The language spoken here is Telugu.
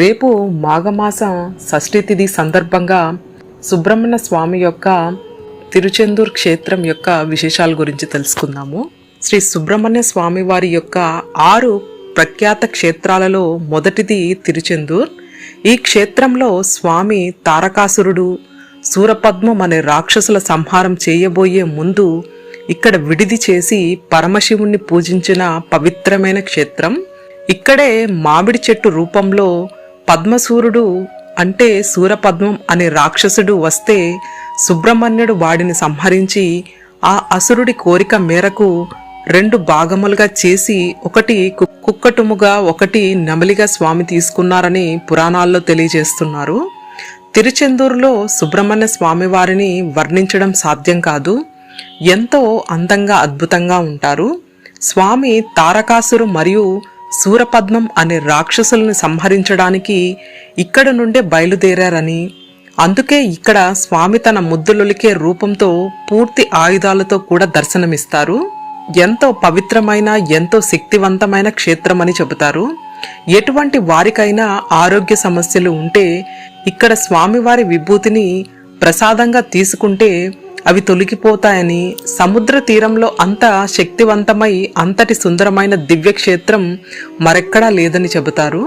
రేపు మాఘమాసం షష్ఠి తిథి సందర్భంగా సుబ్రహ్మణ్య స్వామి యొక్క తిరుచెందూర్ క్షేత్రం యొక్క విశేషాల గురించి తెలుసుకుందాము. శ్రీ సుబ్రహ్మణ్య స్వామి వారి యొక్క ఆరు ప్రఖ్యాత క్షేత్రాలలో మొదటిది తిరుచెందూర్. ఈ క్షేత్రంలో స్వామి తారకాసురుడు సూరపద్మం అనే రాక్షసుల సంహారం చేయబోయే ముందు ఇక్కడ విడిది చేసి పరమశివుణ్ణి పూజించిన పవిత్రమైన క్షేత్రం. ఇక్కడే మామిడి చెట్టు రూపంలో పద్మసూరుడు అంటే సూరపద్మం అనే రాక్షసుడు వస్తే సుబ్రహ్మణ్యుడు వాడిని సంహరించి ఆ అసురుడి కోరిక మేరకు రెండు భాగములుగా చేసి ఒకటి కుక్కటుముగా ఒకటి నెమలిగా స్వామి తీసుకున్నారని పురాణాల్లో తెలియజేస్తున్నారు. తిరుచెందూరులో సుబ్రహ్మణ్య స్వామి వారిని వర్ణించడం సాధ్యం కాదు. ఎంతో అందంగా అద్భుతంగా ఉంటారు. స్వామి తారకాసురు మరియు సూరపద్మం అనే రాక్షసులను సంహరించడానికి ఇక్కడ నుండే బయలుదేరారని అందుకే ఇక్కడ స్వామి తన ముద్దులొలికే రూపంతో పూర్తి ఆయుధాలతో కూడా దర్శనమిస్తారు. ఎంతో పవిత్రమైన ఎంతో శక్తివంతమైన క్షేత్రమని చెబుతారు. ఎటువంటి వారికైనా ఆరోగ్య సమస్యలు ఉంటే ఇక్కడ స్వామివారి విభూతిని ప్రసాదంగా తీసుకుంటే అవి తొలగిపోతాయని సముద్ర తీరంలో అంత శక్తివంతమై అంతటి సుందరమైన దివ్యక్షేత్రం మరెక్కడా లేదని చెబుతారు?